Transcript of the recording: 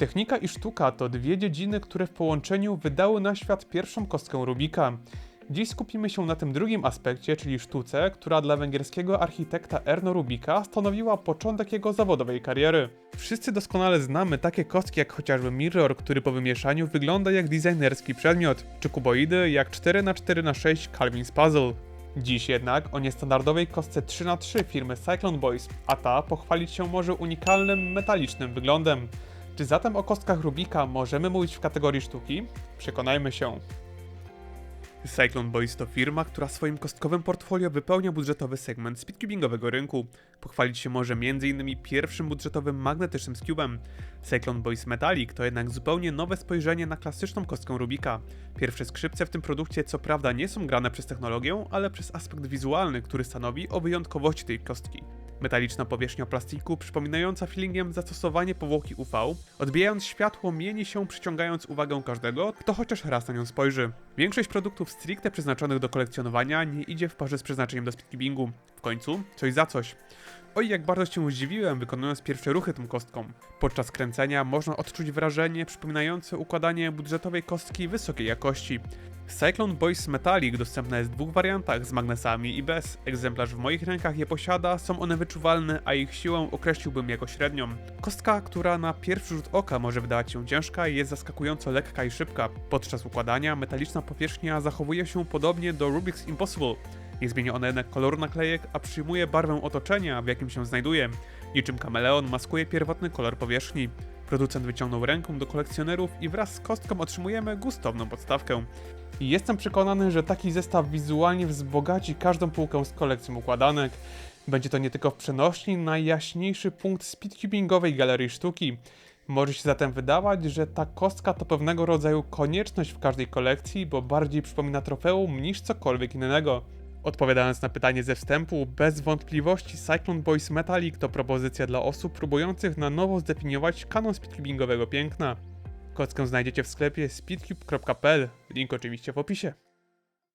Technika i sztuka to dwie dziedziny, które w połączeniu wydały na świat pierwszą kostkę Rubika. Dziś skupimy się na tym drugim aspekcie, czyli sztuce, która dla węgierskiego architekta Erno Rubika stanowiła początek jego zawodowej kariery. Wszyscy doskonale znamy takie kostki jak chociażby Mirror, który po wymieszaniu wygląda jak designerski przedmiot, czy kuboidy jak 4x4x6 Calvin's Puzzle. Dziś jednak o niestandardowej kostce 3x3 firmy Cyclone Boys, a ta pochwalić się może unikalnym metalicznym wyglądem. Czy zatem o kostkach Rubika możemy mówić w kategorii sztuki? Przekonajmy się. Cyclone Boys to firma, która swoim kostkowym portfolio wypełnia budżetowy segment speedcubingowego rynku. Pochwalić się może m.in. pierwszym budżetowym magnetycznym z cubem. Cyclone Boys Metallic to jednak zupełnie nowe spojrzenie na klasyczną kostkę Rubika. Pierwsze skrzypce w tym produkcie co prawda nie są grane przez technologię, ale przez aspekt wizualny, który stanowi o wyjątkowości tej kostki. Metaliczna powierzchnia plastiku, przypominająca feelingiem zastosowanie powłoki UV, odbijając światło, mieni się przyciągając uwagę każdego, kto chociaż raz na nią spojrzy. Większość produktów stricte przeznaczonych do kolekcjonowania nie idzie w parze z przeznaczeniem do speedcubingu. W końcu, coś za coś. Oj, jak bardzo się zdziwiłem, wykonując pierwsze ruchy tą kostką. Podczas kręcenia można odczuć wrażenie przypominające układanie budżetowej kostki wysokiej jakości. Cyclone Boys Metallic dostępna jest w dwóch wariantach, z magnesami i bez. Egzemplarz w moich rękach je posiada, są one wyczuwalne, a ich siłę określiłbym jako średnią. Kostka, która na pierwszy rzut oka może wydawać się ciężka, jest zaskakująco lekka i szybka. Podczas układania metaliczna powierzchnia zachowuje się podobnie do Rubik's Impossible. Nie zmienia ona jednak koloru naklejek, a przyjmuje barwę otoczenia, w jakim się znajduje. Niczym kameleon maskuje pierwotny kolor powierzchni. Producent wyciągnął ręką do kolekcjonerów i wraz z kostką otrzymujemy gustowną podstawkę. Jestem przekonany, że taki zestaw wizualnie wzbogaci każdą półkę z kolekcją układanek. Będzie to nie tylko w przenośni najjaśniejszy punkt speedcubingowej galerii sztuki. Może się zatem wydawać, że ta kostka to pewnego rodzaju konieczność w każdej kolekcji, bo bardziej przypomina trofeum niż cokolwiek innego. Odpowiadając na pytanie ze wstępu, bez wątpliwości Cyclone Boys Metallic to propozycja dla osób próbujących na nowo zdefiniować kanon speedcubingowego piękna. Kostkę znajdziecie w sklepie speedcube.pl, link oczywiście w opisie.